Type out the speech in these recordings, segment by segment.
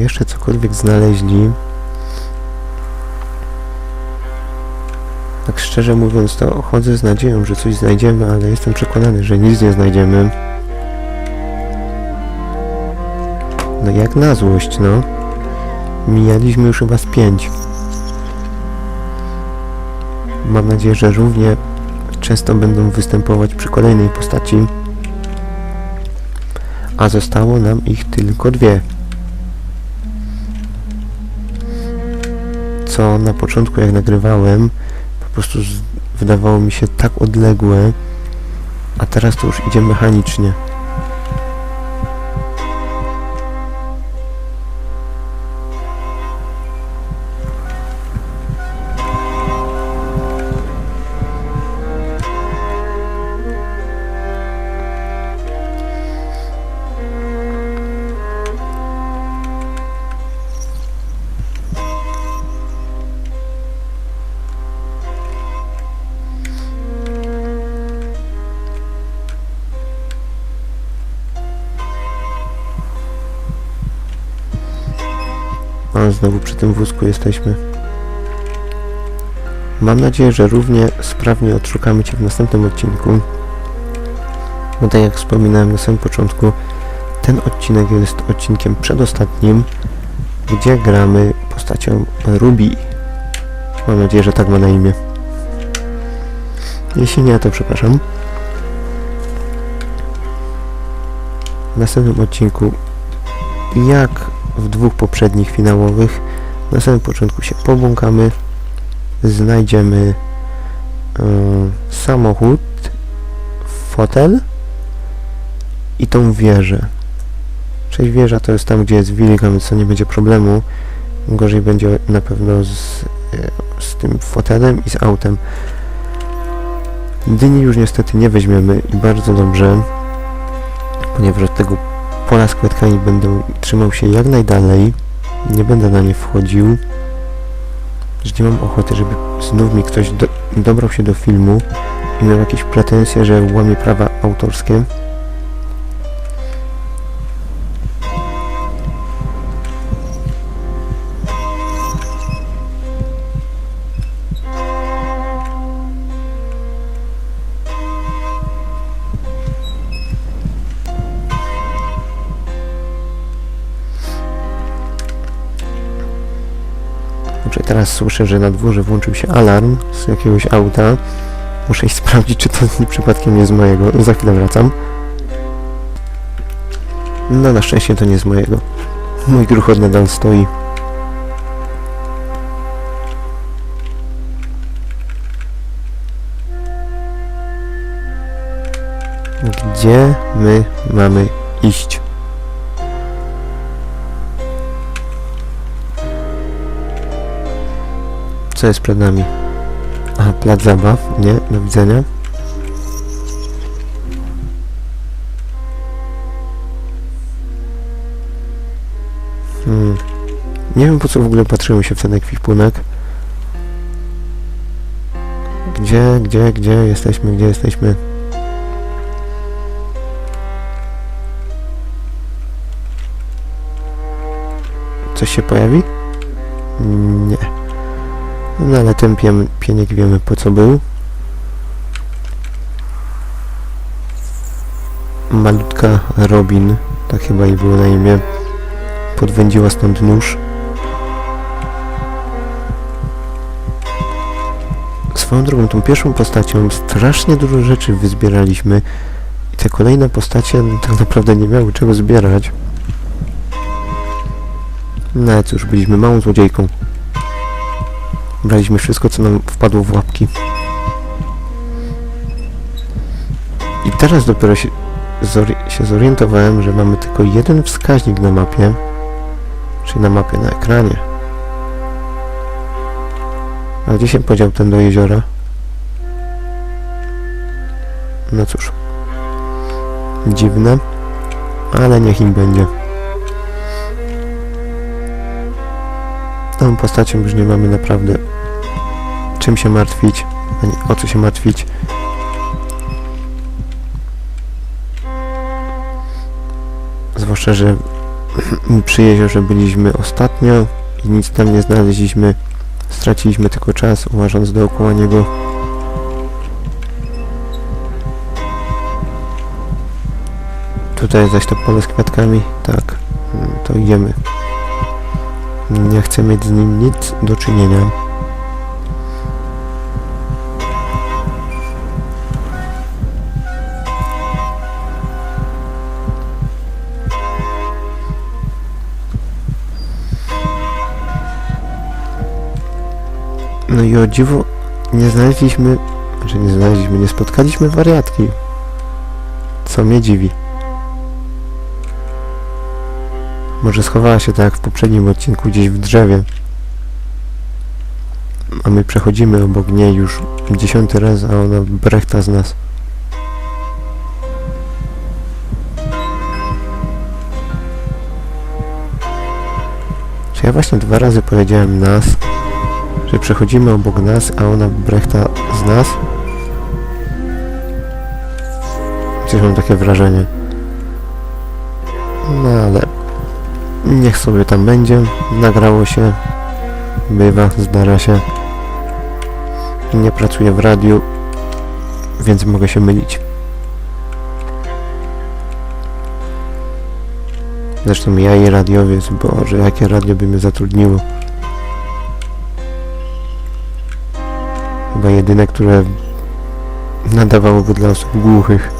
jeszcze cokolwiek znaleźli. Tak szczerze mówiąc, to chodzę z nadzieją, że coś znajdziemy, ale jestem przekonany, że nic nie znajdziemy. No jak na złość, no. Mijaliśmy już chyba z pięć. Mam nadzieję, że równie często będą występować przy kolejnej postaci. A zostało nam ich tylko dwie. Co na początku jak nagrywałem, po prostu wydawało mi się tak odległe, a teraz to już idzie mechanicznie. Znowu przy tym wózku jesteśmy. Mam nadzieję, że równie sprawnie odszukamy Cię w następnym odcinku. Bo tak jak wspominałem na samym początku, ten odcinek jest odcinkiem przedostatnim, gdzie gramy postacią Ruby. Mam nadzieję, że tak ma na imię. Jeśli nie, to przepraszam. W następnym odcinku, jak w dwóch poprzednich finałowych, na samym początku się pobłąkamy, znajdziemy e, samochód, fotel i tą wieżę. Cześć wieża to jest tam, gdzie jest wilk, więc to nie będzie problemu. Gorzej będzie na pewno z, e, z tym fotelem i z autem. Dyni już niestety nie weźmiemy i bardzo dobrze, ponieważ od tego pola z kwiatkami będę trzymał się jak najdalej. Nie będę na nie wchodził. Że nie mam ochoty, żeby znów mi ktoś do, dobrał się do filmu i miał jakieś pretensje, że łamie prawa autorskie. Teraz słyszę, że na dworze włączył się alarm z jakiegoś auta. Muszę iść sprawdzić, czy to przypadkiem nie z mojego. Za chwilę wracam. No, na szczęście to nie z mojego. Mój gruchot nadal stoi. Gdzie my mamy iść? Co jest przed nami? Aha, plac zabaw. Nie, do widzenia. Hmm. Nie wiem po co w ogóle patrzyłem się w ten ekwipunek. Gdzie, gdzie, gdzie jesteśmy, gdzie jesteśmy? Coś się pojawi? Nie. No ale ten pieniek wiemy po co był. Malutka Robin, tak chyba jej było na imię, podwędziła stąd nóż. Swoją drogą, tą pierwszą postacią strasznie dużo rzeczy wyzbieraliśmy i te kolejne postacie tak naprawdę nie miały czego zbierać. No cóż, byliśmy małą złodziejką. Braliśmy wszystko, co nam wpadło w łapki. I teraz dopiero się, zori się zorientowałem, że mamy tylko jeden wskaźnik na mapie, czyli na mapie na ekranie. A gdzie się podział ten do jeziora? No cóż. Dziwne, ale niech im będzie. Tą postacią już nie mamy naprawdę czym się martwić, ani o co się martwić. Zwłaszcza, że przy jeziorze byliśmy ostatnio i nic tam nie znaleźliśmy. Straciliśmy tylko czas łażąc dookoła niego. Tutaj zaś to pole z kwiatkami. Tak, mm, to idziemy. Nie chcę mieć z nim nic do czynienia. No i o dziwo nie znaleźliśmy, że nie znaleźliśmy, nie spotkaliśmy wariatki. Co mnie dziwi. Może schowała się tak jak w poprzednim odcinku gdzieś w drzewie. A my przechodzimy obok niej już dziesiąty raz, a ona brechta z nas. Czy ja właśnie dwa razy powiedziałem nas, że przechodzimy obok nas, a ona brechta z nas? Coś mam takie wrażenie. No ale niech sobie tam będzie. Nagrało się. Bywa, zdarza się. Nie pracuję w radiu, więc mogę się mylić. Zresztą ja i radiowiec, boże, jakie radio by mnie zatrudniło. Chyba jedyne, które nadawałoby dla osób głuchych.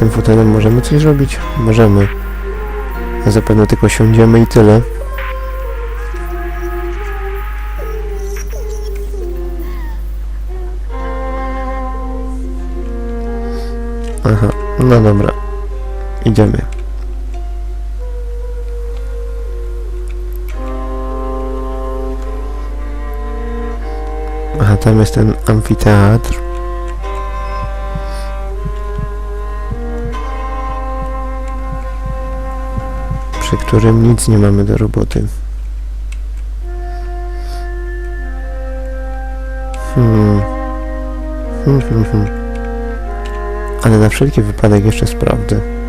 Tym fotelem możemy coś zrobić? Możemy. Zapewne tylko siądziemy i tyle. Aha, no dobra. Idziemy. Aha, tam jest ten amfiteatr. Przy którym nic nie mamy do roboty. Hmm. Hmm, hmm, hmm. Ale na wszelki wypadek jeszcze sprawdzę.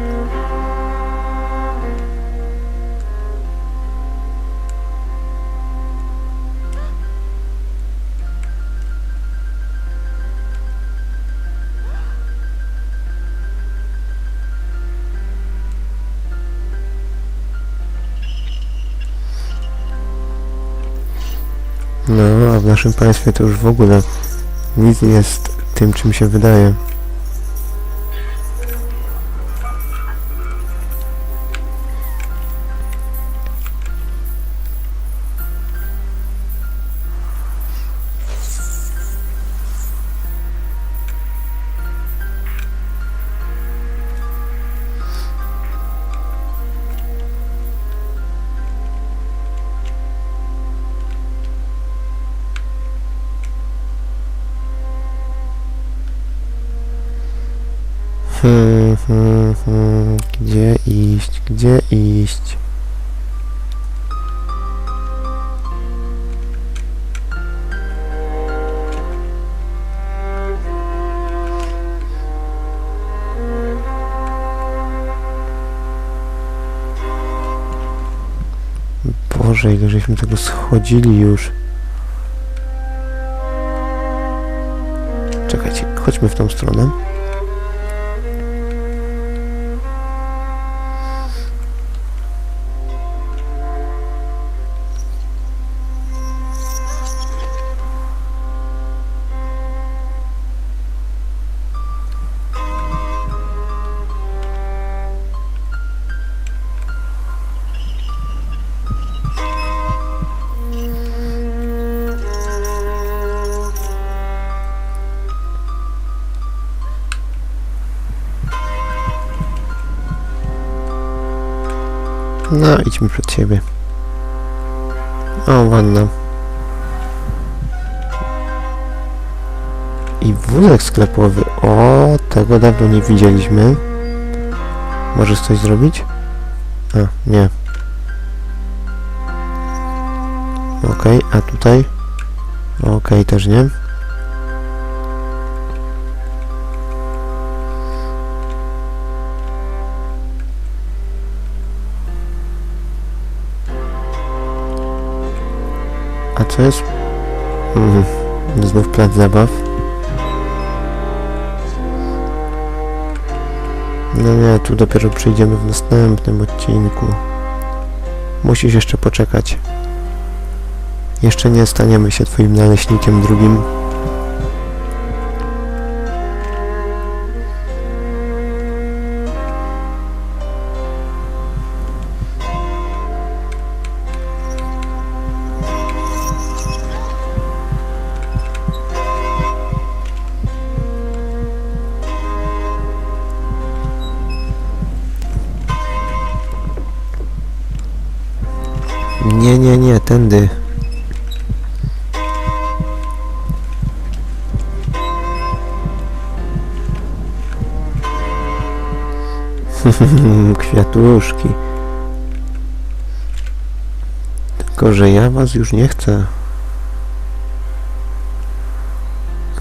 No, a w naszym państwie to już w ogóle nic nie jest tym, czym się wydaje. Gdzie iść? Gdzie iść? Boże, ile żeśmy tego schodzili już. Czekajcie, chodźmy w tą stronę. No, idźmy przed siebie. O, wanna. I wózek sklepowy. O, tego dawno nie widzieliśmy. Możesz coś zrobić? A, nie. Okej, a tutaj? Okej, też nie. Co jest? Mhm. Znów plac zabaw. No nie, tu dopiero przyjdziemy w następnym odcinku. Musisz jeszcze poczekać. Jeszcze nie staniemy się twoim naleśnikiem drugim. Nie, nie, nie, tędy. Kwiatuszki. Tylko, że ja was już nie chcę.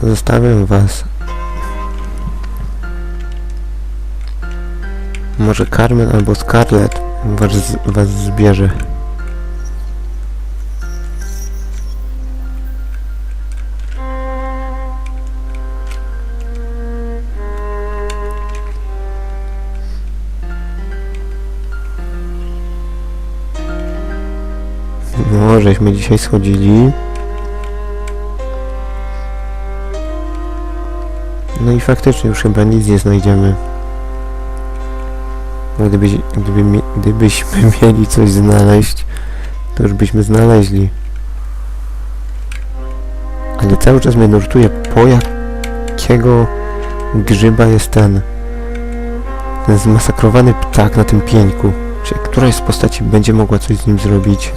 Zostawiam was. Może Carmen albo Scarlett was, was zbierze. Żeśmy dzisiaj schodzili. No i faktycznie już chyba nic nie znajdziemy. Gdyby, mi- gdybyśmy mieli coś znaleźć, to już byśmy znaleźli. Ale cały czas mnie nurtuje, po jakiego grzyba jest ten ten zmasakrowany ptak na tym pieńku. Czy któraś z postaci będzie mogła coś z nim zrobić?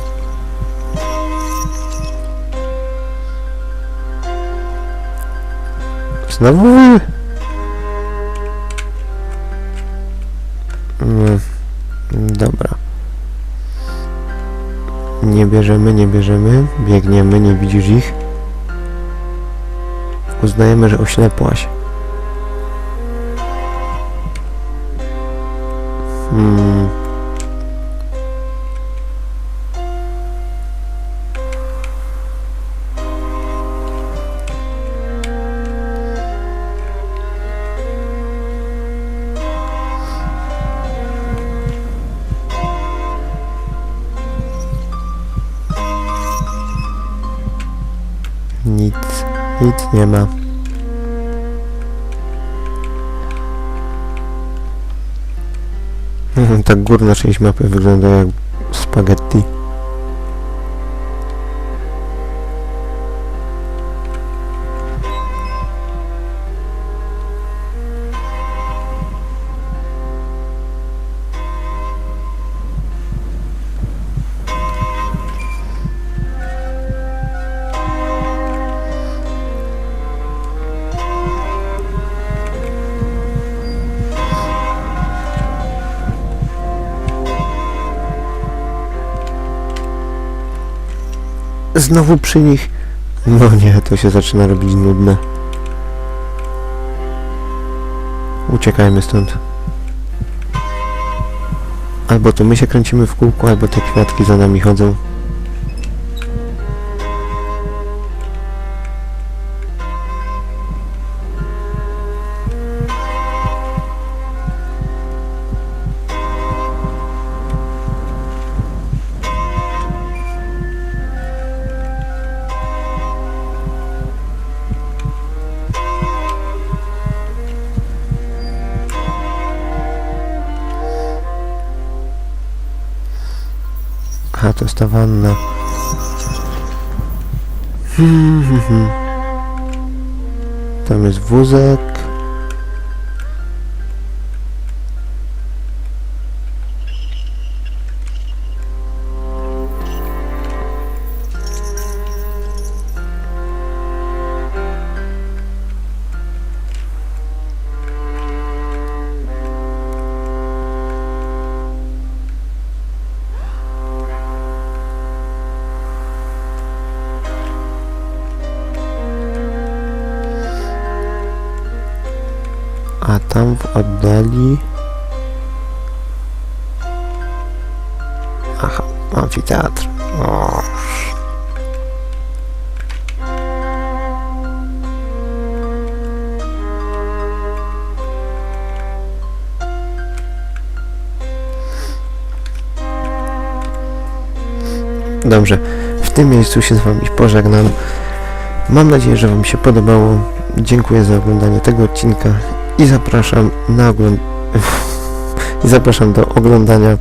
Znowu? Mm, Dobra. Nie bierzemy, nie bierzemy. Biegniemy, nie widzisz ich. Uznajemy, że oślepłaś. Nic, nic nie ma. Mhm, Ta górna część mapy wygląda jak spaghetti. Znowu przy nich. No nie, to się zaczyna robić nudne. Uciekajmy stąd. Albo to my się kręcimy w kółku, albo te kwiatki za nami chodzą. To jest ta wanna. Tam jest wózek. A tam w oddali... Aha, amfiteatr. O. Dobrze, w tym miejscu się z Wami pożegnam. Mam nadzieję, że Wam się podobało. Dziękuję za oglądanie tego odcinka i zapraszam na ogląd... i zapraszam do oglądania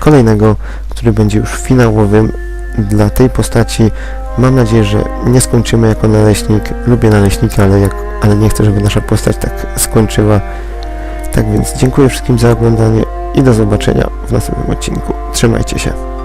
kolejnego, który będzie już finałowym dla tej postaci. Mam nadzieję, że nie skończymy jako naleśnik. Lubię naleśniki, ale, jak, ale nie chcę, żeby nasza postać tak skończyła. Tak więc dziękuję wszystkim za oglądanie i do zobaczenia w następnym odcinku. Trzymajcie się.